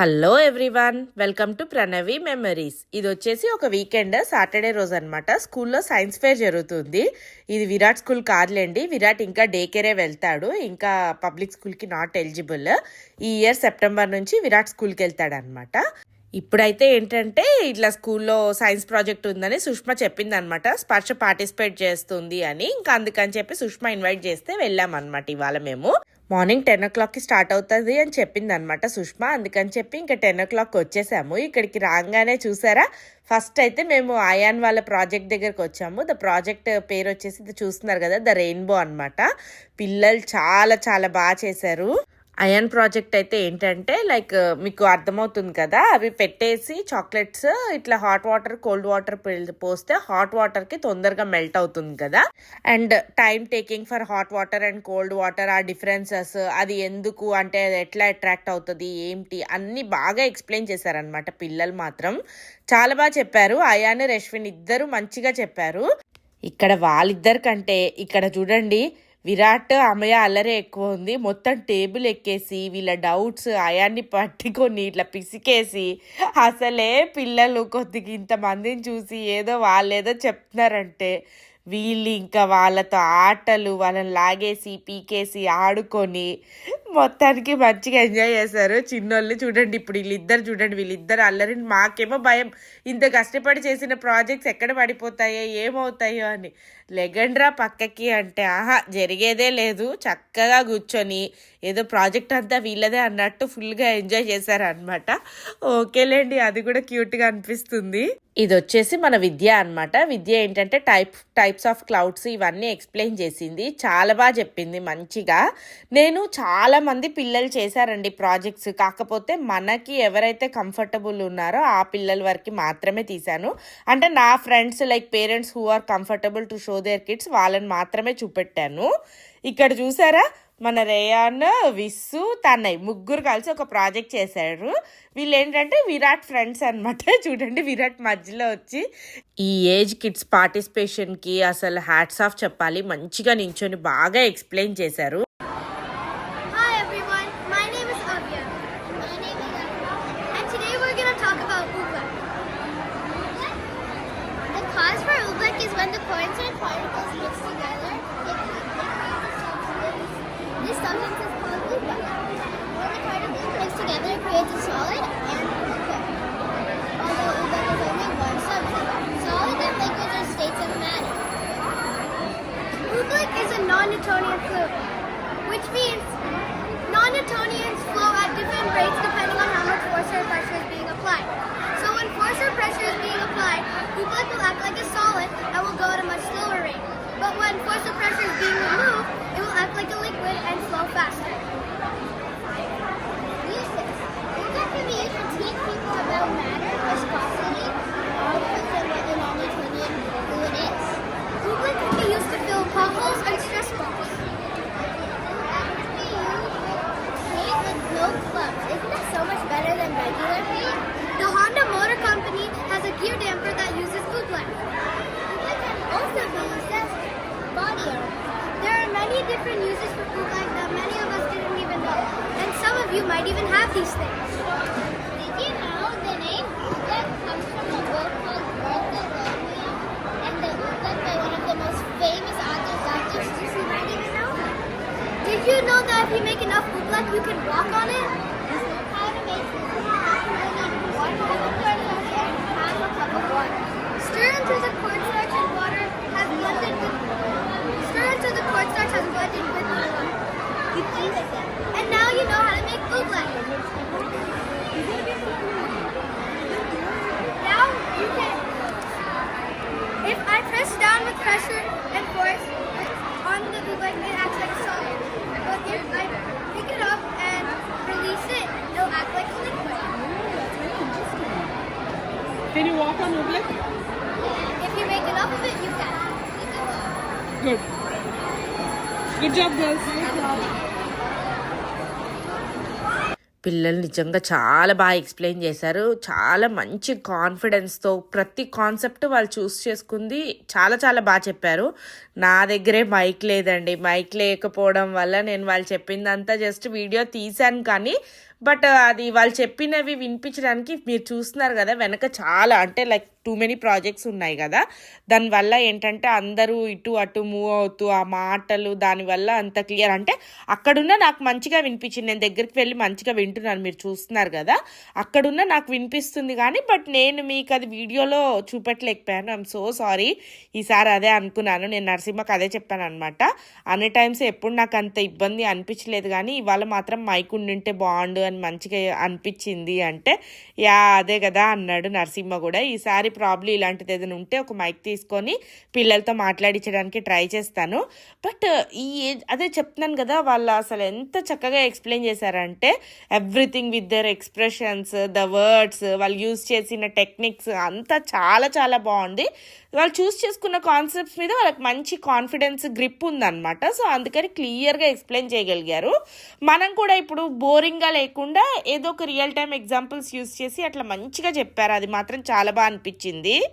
Hello everyone welcome to Pranavi memories ఇది వచ్చేసి ఒక వీకెండ్ సాటర్డే రోజు అనమాట స్కూల్లో సైన్స్ ఫేర్ జరుగుతుంది. ఇది విరాట్ స్కూల్ కాదులేండి. విరాట్ ఇంకా డే కేరే వెళ్తాడు. ఇంకా పబ్లిక్ స్కూల్కి నాట్ ఎలిజిబుల్ ఈ ఇయర్ సెప్టెంబర్ నుంచి విరాట్ స్కూల్కి వెళ్తాడు అనమాట ఇప్పుడైతే ఏంటంటే ఇట్లా స్కూల్లో సైన్స్ ప్రాజెక్ట్ ఉందని సుష్మా చెప్పింది అనమాట స్పర్శ పార్టిసిపేట్ చేస్తుంది అని. ఇంకా అందుకని చెప్పి సుష్మా ఇన్వైట్ చేస్తే వెళ్ళామన్నమాట ఇవాళ మేము. మార్నింగ్ టెన్ ఓ క్లాక్కి స్టార్ట్ అవుతుంది అని చెప్పింది అనమాట సుష్మా. అందుకని చెప్పి ఇంకా టెన్ ఓ క్లాక్ వచ్చేసాము. ఇక్కడికి రాగానే చూసారా? ఫస్ట్ అయితే మేము ఆయాన్ వాళ్ళ ప్రాజెక్ట్ దగ్గరకు వచ్చాము. ద ప్రాజెక్ట్ పేరు వచ్చేసి ఇది చూస్తున్నారు కదా ద రెయిన్బో అనమాట పిల్లలు చాలా చాలా బాగా చేశారు. అయాన్ ప్రాజెక్ట్ అయితే ఏంటంటే లైక్ మీకు అర్థమవుతుంది కదా అవి పెట్టేసి చాక్లెట్స్ ఇట్లా హాట్ వాటర్ కోల్డ్ వాటర్ పోస్తే హాట్ వాటర్కి తొందరగా మెల్ట్ అవుతుంది కదా. And time taking for hot water and cold water ఆ డిఫరెన్సెస్ అది ఎందుకు? అంటే అది ఎట్లా అట్రాక్ట్ అవుతుంది? ఏంటి? అన్నీ బాగా ఎక్స్ప్లెయిన్ చేశారనమాట పిల్లలు మాత్రం. చాలా బాగా చెప్పారు. అయాన్ రశ్విన్ ఇద్దరు మంచిగా చెప్పారు. ఇక్కడ వాళ్ళిద్దరికంటే ఇక్కడ చూడండి విరాట్ అమ్మయ్య అల్లరే ఎక్కువ ఉంది. మొత్తం టేబుల్ ఎక్కేసి వీళ్ళ డౌట్స్ అయాన్ని పట్టుకొని ఇట్లా పిసికేసి అసలే పిల్లలు కొద్దిగా ఇంతమందిని చూసి ఏదో వాళ్ళేదో చెప్తున్నారంటే వీళ్ళు ఇంకా వాళ్ళతో ఆటలు వాళ్ళని లాగేసి పీకేసి ఆడుకొని మొత్తానికి మంచిగా ఎంజాయ్ చేశారు. చిన్నోళ్ళు చూడండి ఇప్పుడు వీళ్ళిద్దరు చూడండి వీళ్ళిద్దరు అల్లరి మాకేమో భయం. ఇంత కష్టపడి చేసిన ప్రాజెక్ట్స్ ఎక్కడ పడిపోతాయో ఏమవుతాయో అని. లెగండ్రా పక్కకి అంటే ఆహా జరిగేదే లేదు. చక్కగా కూర్చొని ఏదో ప్రాజెక్ట్ అంతా వీళ్ళదే అన్నట్టు ఫుల్గా ఎంజాయ్ చేశారనమాట ఓకేలేండి అది కూడా క్యూట్గా అనిపిస్తుంది. ఇది వచ్చేసి మన విద్య అన్నమాట. విద్య ఏంటంటే టైప్ టైప్స్ ఆఫ్ క్లౌడ్స్ ఇవన్నీ ఎక్స్ప్లెయిన్ చేసింది. చాలా బాగా చెప్పింది మంచిగా. నేను చాలా మంది పిల్లలు చేశారండి ప్రాజెక్ట్స్. కాకపోతే మనకి ఎవరైతే కంఫర్టబుల్ ఉన్నారో ఆ పిల్లల వరకు మాత్రమే తీశాను. అంటే నా friends like parents who are comfortable to show their kids వాళ్ళని మాత్రమే చూపెట్టాను. ఇక్కడ చూసారా? మన రేయాన్ విస్సు తన్నయ్ ముగ్గురు కలిసి ఒక ప్రాజెక్ట్ చేశారు. వీళ్ళు ఏంటంటే విరాట్ ఫ్రెండ్స్ అనమాట చూడండి విరాట్ మధ్యలో వచ్చి ఈ ఏజ్ కిడ్స్ పార్టిసిపేషన్కి అసలు హ్యాట్స్ ఆఫ్ చెప్పాలి. మంచిగా నించొని బాగా ఎక్స్ప్లెయిన్ చేశారు. non-Newtonian fluid, which means non-Newtonians flow at different rates depending on how much force or pressure is being applied. So when force or pressure is being applied, Oobleck will act like a solid and will go at a much slower rate. But when force or pressure is being removed, it will act like a liquid and flow faster. Uses. Oobleck can be used to teach people about matter, viscosity, molecules, and what a non-Newtonian fluid is. Oobleck can be used to fill potholes and stress balls. Oobleck can be used with paint with no clumps. Isn't that so much better than regular paint? The Honda Motor Company has a gear damper that uses Oobleck. Oobleck can also be used as body armor. There are many different uses for Oobleck that many of us didn't even know. And some of you might even have these things. Did you know the name Oobleck comes from a book called World of Romeo and the Oobleck by one of the most famous authors, Dr. Seuss, you might even know? Did you know that if you make enough Oobleck, you can walk on it? How to make one cup of cornstarch and half a cup of water. Stir until the cornstarch and water has blended with Stir until the cornstarch has blended with the water. And now you know how to make Oobleck. Now you can. If I press down with pressure and force on the oobleck, it acts like a solid. But if I pick it up and release it, it'll act like a liquid. Can you walk on oobleck? If you make enough of it, you can. Good. Good job, girls. పిల్లలు నిజంగా చాలా బాగా explain చేశారు. చాలా మంచి కాన్ఫిడెన్స్తో ప్రతి concept వాళ్ళు చూస్ చేసుకుంది. చాలా చాలా బాగా చెప్పారు. నా దగ్గరే మైక్ లేదండి. మైక్ లేకపోవడం వల్ల నేను వాళ్ళు చెప్పిందంతా జస్ట్ వీడియో తీశాను కానీ బట్ అది వాళ్ళు చెప్పినవి వినిపించడానికి మీరు చూస్తున్నారు కదా వెనక చాలా అంటే లైక్ టూ మెనీ ప్రాజెక్ట్స్ ఉన్నాయి కదా. దానివల్ల ఏంటంటే అందరూ ఇటు అటు మూవ్ అవుతూ ఆ మాటలు దానివల్ల అంత క్లియర్ అంటే అక్కడున్న నాకు మంచిగా వినిపించింది. నేను దగ్గరికి వెళ్ళి మంచిగా వింటున్నాను. మీరు చూస్తున్నారు కదా. అక్కడున్న నాకు వినిపిస్తుంది కానీ బట్ నేను మీకు అది వీడియోలో చూపెట్టలేకపోయాను. ఐఎమ్ సో సారీ ఈసారి అదే అనుకున్నాను. నేను నరసింహకి అదే చెప్పాను అనమాట అన్ని టైమ్స్ ఎప్పుడు నాకు అంత ఇబ్బంది అనిపించలేదు కానీ ఇవాళ మాత్రం మైక్ ఉండింటే బాగుండు అని మంచిగా అనిపించింది అంటే యా అదే కదా అన్నాడు నరసింహ కూడా. ఈసారి ప్రాబ్లీ ఇలాంటిది ఏదైనా ఉంటే ఒక మైక్ తీసుకొని పిల్లలతో మాట్లాడించడానికి ట్రై చేస్తాను. బట్ ఈ ఏజ్ అదే చెప్తున్నాను కదా వాళ్ళు అసలు ఎంత చక్కగా ఎక్స్ప్లెయిన్ చేశారంటే everything with their expressions the words వాళ్ళు యూజ్ చేసిన టెక్నిక్స్ అంతా చాలా చాలా బాగుంది. వాళ్ళు చూస్ చేసుకున్న కాన్సెప్ట్స్ మీద వాళ్ళకి మంచి కాన్ఫిడెన్స్ గ్రిప్ ఉందన్నమాట. సో అందుకని క్లియర్గా ఎక్స్ప్లెయిన్ చేయగలిగారు. మనం కూడా ఇప్పుడు బోరింగ్గా లేకుండా ఏదో ఒక రియల్ టైం ఎగ్జాంపుల్స్ యూస్ చేసి అట్లా మంచిగా చెప్పారు. అది మాత్రం చాలా బాగా అనిపించింది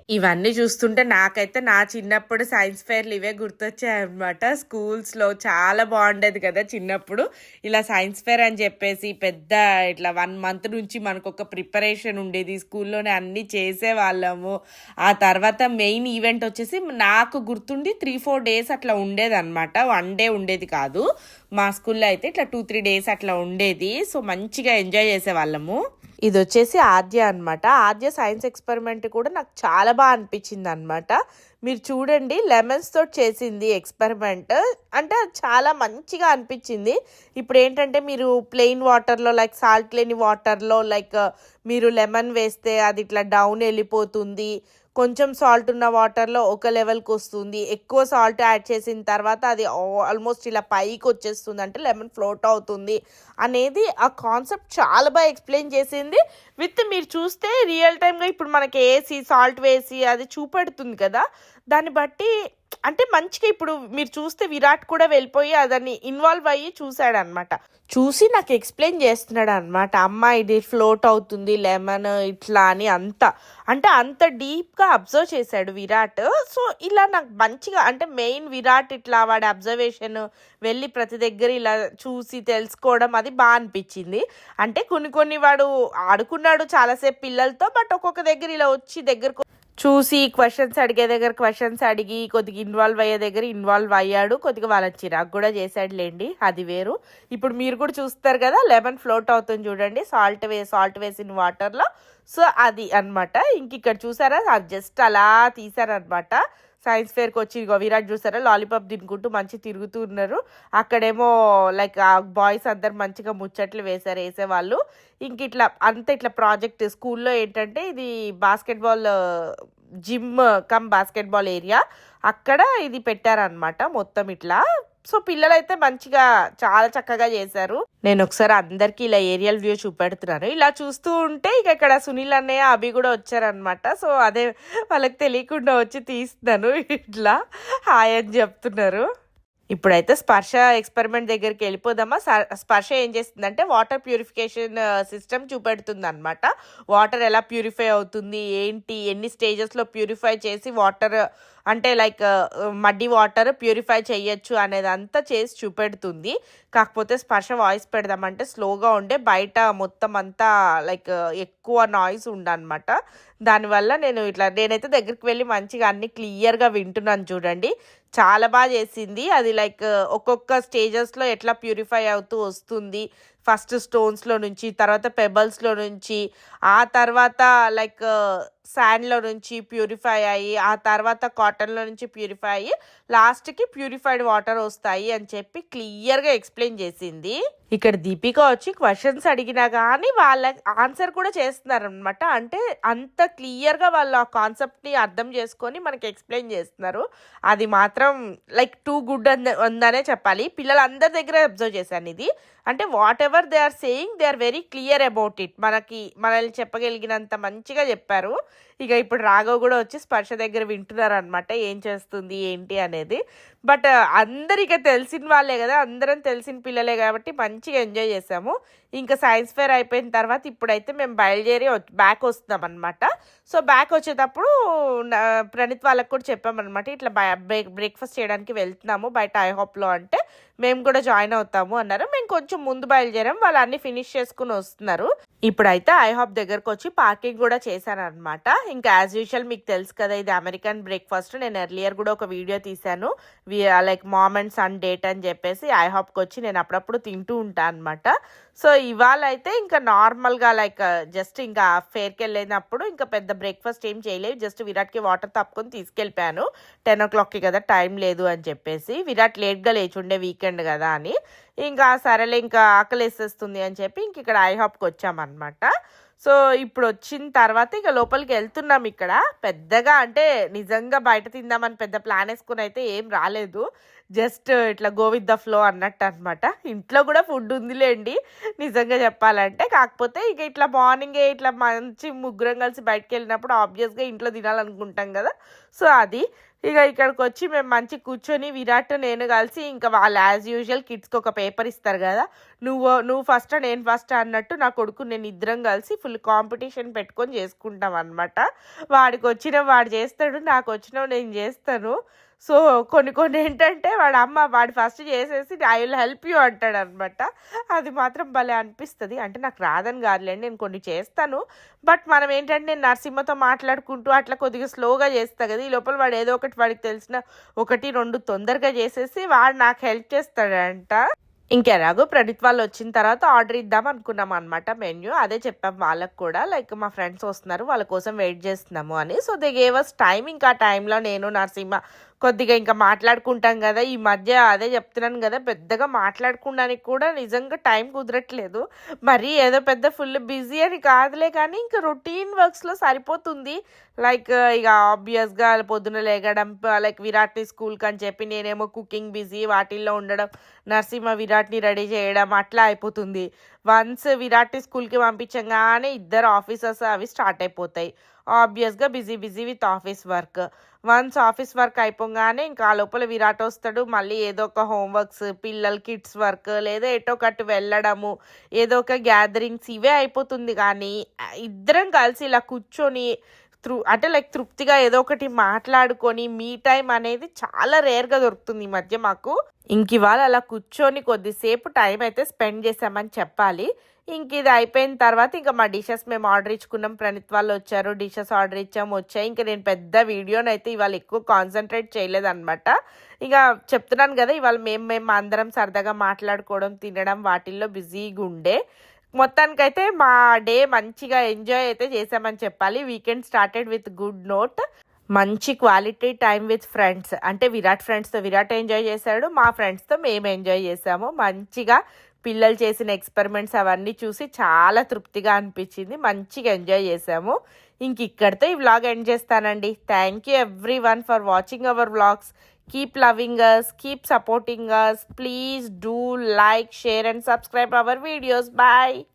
ఇవన్నీ చూస్తుంటే నాకైతే నా చిన్నప్పుడు సైన్స్ ఫెయిర్లు ఇవే గుర్తొచ్చాయి అనమాట స్కూల్స్లో చాలా బాగుండేది కదా చిన్నప్పుడు. ఇలా సైన్స్ ఫెయిర్ అని చెప్పేసి పెద్ద ఇట్లా వన్ మంత్ నుంచి మనకు ఒక ప్రిపరేషన్ ఉండేది. స్కూల్లోనే అన్నీ చేసేవాళ్ళము. ఆ తర్వాత మెయిన్ ఈవెంట్ వచ్చేసి నాకు గుర్తుండి త్రీ ఫోర్ డేస్ అట్లా ఉండేది అనమాట వన్ డే ఉండేది కాదు. మా స్కూల్లో అయితే ఇట్లా టూ త్రీ డేస్ అట్లా ఉండేది. సో మంచిగా ఎంజాయ్ చేసేవాళ్ళము. ఇది వచ్చేసి ఆద్య అన్నమాట. ఆద్య సైన్స్ ఎక్స్పెరిమెంట్ కూడా నాకు చాలా బాగా అనిపించింది అనమాట మీరు చూడండి లెమన్స్ తోటి చేసింది ఎక్స్పెరిమెంట్. అంటే అది చాలా మంచిగా అనిపించింది. ఇప్పుడు ఏంటంటే మీరు ప్లెయిన్ వాటర్లో లైక్ సాల్ట్ లేని వాటర్లో లైక్ మీరు లెమన్ వేస్తే అది ఇట్లా డౌన్ వెళ్ళిపోతుంది. కొంచెం సాల్ట్ ఉన్న వాటర్లో ఒక లెవెల్కి వస్తుంది. ఎక్కువ సాల్ట్ యాడ్ చేసిన తర్వాత అది ఆల్మోస్ట్ ఇలా పైకి వచ్చేస్తుంది. అంటే లెమన్ ఫ్లోట్ అవుతుంది అనేది ఆ కాన్సెప్ట్ చాలా బాగా ఎక్స్ప్లెయిన్ చేసింది. విత్ మీరు చూస్తే రియల్ టైమ్గా ఇప్పుడు మనకి వేసి సాల్ట్ వేసి అది చూపెడుతుంది కదా. దాన్ని బట్టి అంటే మంచిగా ఇప్పుడు మీరు చూస్తే విరాట్ కూడా వెళ్ళిపోయి అదని ఇన్వాల్వ్ అయ్యి చూశాడు అనమాట చూసి నాకు ఎక్స్ప్లెయిన్ చేస్తున్నాడు అనమాట అమ్మ ఇది ఫ్లోట్ అవుతుంది లెమన్ ఇట్లా అని అంత. అంటే అంత డీప్గా అబ్జర్వ్ చేశాడు విరాట్. సో ఇలా నాకు మంచిగా అంటే మెయిన్ విరాట్ ఇట్లా వాడి అబ్జర్వేషన్ వెళ్ళి ప్రతి దగ్గర ఇలా చూసి తెలుసుకోవడం అది బాగా అనిపించింది. అంటే కొన్ని కొన్ని వాడు ఆడుకున్నాడు చాలాసేపు పిల్లలతో బట్ ఒక్కొక్క దగ్గర ఇలా వచ్చి దగ్గరకు చూసి క్వశ్చన్స్ అడిగే దగ్గర క్వశ్చన్స్ అడిగి కొద్దిగా ఇన్వాల్వ్ అయ్యే దగ్గర ఇన్వాల్వ్ అయ్యాడు కొద్దిగా వాళ్ళ చిరాకు కూడా చేశాడులేండి. అది వేరు. ఇప్పుడు మీరు కూడా చూస్తారు కదా లెమన్ ఫ్లోట్ అవుతుంది చూడండి సాల్ట్ వే సాల్ట్ వేసిన వాటర్లో సో అది అన్నమాట. ఇంక ఇక్కడ చూసారా అది జస్ట్ అలా తీసారనమాట సైన్స్ ఫేర్కి వచ్చి ఇగో విరాట్ చూసారా? లాలీపాప్ తినుకుంటూ మంచి తిరుగుతూ ఉన్నారు. అక్కడేమో లైక్ ఆ బాయ్స్ అందరు మంచిగా ముచ్చట్లు వేశారు వేసేవాళ్ళు. ఇంక ఇట్లా అంత ఇట్లా ప్రాజెక్ట్ స్కూల్లో ఏంటంటే ఇది basketball gym cum basketball area అక్కడ ఇది పెట్టారనమాట మొత్తం ఇట్లా. సో పిల్లలైతే మంచిగా చాలా చక్కగా చేశారు. నేను ఒకసారి అందరికి ఇలా ఏరియల్ వ్యూ చూపెడుతున్నాను. ఇలా చూస్తూ ఉంటే ఇక ఇక్కడ సునీల్ అన్నయ్య అభి కూడా వచ్చారనమాట సో అదే వాళ్ళకి తెలియకుండా వచ్చి తీస్తున్నాను. ఇట్లా హాయ్ అని చెప్తున్నారు. ఇప్పుడైతే స్పర్శ ఎక్స్పెరిమెంట్ దగ్గరికి వెళ్ళిపోదామా? స్పర్శ ఏం చేస్తుందంటే వాటర్ ప్యూరిఫికేషన్ సిస్టమ్ చూపెడుతుంది అనమాట వాటర్ ఎలా ప్యూరిఫై అవుతుంది ఏంటి ఎన్ని స్టేజెస్లో ప్యూరిఫై చేసి వాటర్ అంటే లైక్ మడ్డి వాటర్ ప్యూరిఫై చేయొచ్చు అనేది అంతా చేసి చూపెడుతుంది. కాకపోతే స్పర్శ వాయిస్ పెడదామంటే స్లోగా ఉండే బయట మొత్తం అంతా లైక్ ఎక్కువ నాయిస్ ఉండనమాట దానివల్ల నేను ఇట్లా నేనైతే దగ్గరికి వెళ్ళి మంచిగా అన్ని క్లియర్గా వింటున్నాను చూడండి. చాలా బాగా చేసింది. అది లైక్ ఒక్కొక్క స్టేజెస్లో ఎట్లా ప్యూరిఫై అవుతూ వస్తుంది. ఫస్ట్ స్టోన్స్లో నుంచి తర్వాత పెబల్స్లో నుంచి ఆ తర్వాత లైక్ శాండ్లో నుంచి ప్యూరిఫై అయ్యి ఆ తర్వాత కాటన్లో నుంచి ప్యూరిఫై అయ్యి లాస్ట్కి ప్యూరిఫైడ్ వాటర్ వస్తాయి అని చెప్పి క్లియర్గా ఎక్స్ప్లెయిన్ చేసింది. ఇక్కడ దీపిక వచ్చి క్వశ్చన్స్ అడిగినా కానీ వాళ్ళ ఆన్సర్ కూడా చేస్తున్నారు అనమాట అంటే అంత క్లియర్గా వాళ్ళు ఆ కాన్సెప్ట్ని అర్థం చేసుకొని మనకి ఎక్స్ప్లెయిన్ చేస్తున్నారు. అది మాత్రం లైక్ టూ గుడ్ ఉందనే చెప్పాలి. పిల్లలందరి దగ్గర అబ్జర్వ్ చేశాను ఇది. అంటే whatever they are saying they are very clear about it మనకి మనల్ని చెప్పగలిగినంత మంచిగా చెప్పారు. ఇక ఇప్పుడు రాఘవ్ కూడా వచ్చి స్పర్శ దగ్గర వింటున్నారు అనమాట ఏం చేస్తుంది ఏంటి అనేది. బట్ uh, అందరిక తెలిసిన వాళ్ళే కదా అందరం తెలిసిన పిల్లలే కాబట్టి మంచిగా ఎంజాయ్ చేసాము ఇంకా సైన్స్ ఫేర్ అయిపోయిన తర్వాత ఇప్పుడైతే మేము బయలుదేరి బ్యాక్ వస్తున్నాం అనమాట సో బ్యాక్ వచ్చేటప్పుడు ప్రణీత్ వాళ్ళకు కూడా చెప్పామన్నమాట ఇట్లా బ్రేక్ బ్రేక్ఫాస్ట్ చేయడానికి వెళ్తున్నాము బయట ఐహాప్లో అంటే. మేము కూడా జాయిన్ అవుతాము అన్నారు. మేము కొంచెం ముందు బయలుదేరాం. వాళ్ళు అన్ని ఫినిష్ చేసుకుని వస్తున్నారు. ఇప్పుడైతే ఐహాప్ దగ్గరకు వచ్చి పార్కింగ్ కూడా చేశానమాట ఇంకా యాజ్ యూజువల్ మీకు తెలుసు కదా ఇది అమెరికన్ బ్రేక్ఫాస్ట్ నేను ఎర్లియర్ కూడా ఒక వీడియో తీశాను. Like mom and son date అని చెప్పేసి ఐహాప్కి వచ్చి నేను అప్పుడప్పుడు తింటూ ఉంటాను అనమాట సో ఇవాళ అయితే ఇంకా నార్మల్గా లైక్ జస్ట్ ఇంకా ఫేర్కి వెళ్ళినప్పుడు ఇంకా పెద్ద బ్రేక్ఫాస్ట్ ఏం చేయలేదు. జస్ట్ విరాట్కి వాటర్ తప్పుకొని తీసుకెళ్ళిపోయాను. టెన్ ఓ క్లాక్కి కదా టైం లేదు అని చెప్పేసి. విరాట్ లేట్గా లేచుండే వీకెండ్ కదా అని. ఇంకా సరేలే ఇంకా ఆకలి వేసేస్తుంది అని చెప్పి ఇంక ఇక్కడ ఐహాప్కి వచ్చామన్నమాట. సో ఇప్పుడు వచ్చిన తర్వాత ఇక లోపలికి వెళ్తున్నాం ఇక్కడ. పెద్దగా అంటే నిజంగా బయట తిందామని పెద్ద ప్లాన్ వేసుకుని అయితే ఏం రాలేదు. జస్ట్ ఇట్లా గో విత్ ద ఫ్లో అన్నట్టు అనమాట ఇంట్లో కూడా ఫుడ్ ఉందిలేండి నిజంగా చెప్పాలంటే. కాకపోతే ఇక ఇట్లా మార్నింగే ఇట్లా మంచి ముగ్గురం కలిసి బయటకు వెళ్ళినప్పుడు ఆబ్వియస్గా ఇంట్లో తినాలనుకుంటాం కదా. సో అది. ఇక ఇక్కడికి వచ్చి మేము మంచి కూర్చొని విరాట్ నేను కలిసి ఇంకా వాళ్ళు యాజ్ యూజువల్ కిడ్స్కి ఒక పేపర్ ఇస్తారు కదా. నువ్వు నువ్వు ఫస్ట్ నేను ఫస్ట్ అన్నట్టు నా కొడుకు నేను ఇద్దరం కలిసి ఫుల్ కాంపిటీషన్ పెట్టుకొని చేసుకుంటాం అనమాట వాడికి వచ్చిన వాడు చేస్తాడు నాకు వచ్చిన నేను చేస్తాను. సో కొన్ని కొన్ని ఏంటంటే వాడు అమ్మ వాడు ఫస్ట్ చేసేసి ఐ విల్ హెల్ప్ యూ అంటాడు అనమాట అది మాత్రం భలే అనిపిస్తుంది. అంటే నాకు రాదని కాదులేండి నేను కొన్ని చేస్తాను. బట్ మనం ఏంటంటే నేను నరసింహతో మాట్లాడుకుంటూ అట్లా కొద్దిగా స్లోగా చేస్తా కదా ఈ లోపల వాడు ఏదో ఒకటి వాడికి తెలిసిన ఒకటి రెండు తొందరగా చేసేసి వాడు నాకు హెల్ప్ చేస్తాడంట. ఇంకెలాగో ప్రణీత్ వాళ్ళు వచ్చిన తర్వాత ఆర్డర్ ఇద్దాం అనుకున్నాం అనమాట మెన్యూ. అదే చెప్పాం వాళ్ళకి కూడా లైక్ మా ఫ్రెండ్స్ వస్తున్నారు వాళ్ళ కోసం వెయిట్ చేస్తున్నాము అని. So they gave us time ఇంకా ఆ టైంలో నేను నరసింహ కొద్దిగా ఇంకా మాట్లాడుకుంటాం కదా ఈ మధ్య అదే చెప్తున్నాను కదా పెద్దగా మాట్లాడుకోవడానికి కూడా నిజంగా టైం కుదరట్లేదు. మరీ ఏదో పెద్ద ఫుల్ బిజీ అని కాదులే కానీ ఇంకా రొటీన్ వర్క్స్లో సరిపోతుంది. లైక్ ఇక ఆబ్వియస్గా పొద్దున లేగడం లైక్ విరాట్ని స్కూల్కి అని చెప్పి నేనేమో కుకింగ్ బిజీ వాటిల్లో ఉండడం నరసింహ విరాట్ని రెడీ చేయడం అట్లా అయిపోతుంది. వన్స్ విరాట్ స్కూల్కి పంపించగానే ఇద్దరు ఆఫీసర్స్ అవి స్టార్ట్ అయిపోతాయి. ఆబ్వియస్గా busy busy with office work once office work అయిపోగానే ఇంకా ఆ లోపల విరాట్ వస్తాడు. మళ్ళీ ఏదో ఒక హోంవర్క్స్ పిల్లలు కిడ్స్ వర్క్ లేదా ఎటో ఒకటి వెళ్ళడము ఏదో ఒక గ్యాదరింగ్స్ ఇవే అయిపోతుంది. కానీ ఇద్దరం కలిసి ఇలా కూర్చొని తృ అంటే లైక్ తృప్తిగా ఏదో ఒకటి మాట్లాడుకొని మీ టైం అనేది చాలా రేర్గా దొరుకుతుంది ఈ మధ్య మాకు. ఇంక ఇవాళ అలా కూర్చొని కొద్దిసేపు టైం అయితే స్పెండ్ చేసామని చెప్పాలి. ఇంక ఇది అయిపోయిన తర్వాత ఇంకా మా డిషెస్ మేము ఆర్డర్ ఇచ్చుకున్నాం. ప్రణిత్ వాళ్ళు వచ్చారు డిషెస్ ఆర్డర్ ఇచ్చాము వచ్చాయి. ఇంకా నేను పెద్ద వీడియోని అయితే ఇవాళ ఎక్కువ కాన్సన్ట్రేట్ చేయలేదన్నమాట. ఇక చెప్తున్నాను కదా ఇవాళ మేము మేము అందరం సరదాగా మాట్లాడుకోవడం తినడం వాటిల్లో బిజీగా ఉండే. మొత్తానికైతే మా డే మంచిగా ఎంజాయ్ అయితే చేసామని చెప్పాలి. Weekend started with good note మంచి క్వాలిటీ టైం విత్ ఫ్రెండ్స్ అంటే విరాట్ ఫ్రెండ్స్తో విరాట్ ఎంజాయ్ చేశాడు. మా ఫ్రెండ్స్తో మేము ఎంజాయ్ చేసాము మంచిగా పిల్లలు చేసిన ఎక్స్పెరిమెంట్స్ అవన్నీ చూసి చాలా తృప్తిగా అనిపించింది. మంచిగా ఎంజాయ్ చేసాము ఇంక ఇక్కడితో ఈ వ్లాగ్ ఎండ్ చేస్తానండి. Thank you everyone for watching our vlogs keep loving us. Keep supporting us. Please do like share and subscribe our videos. Bye.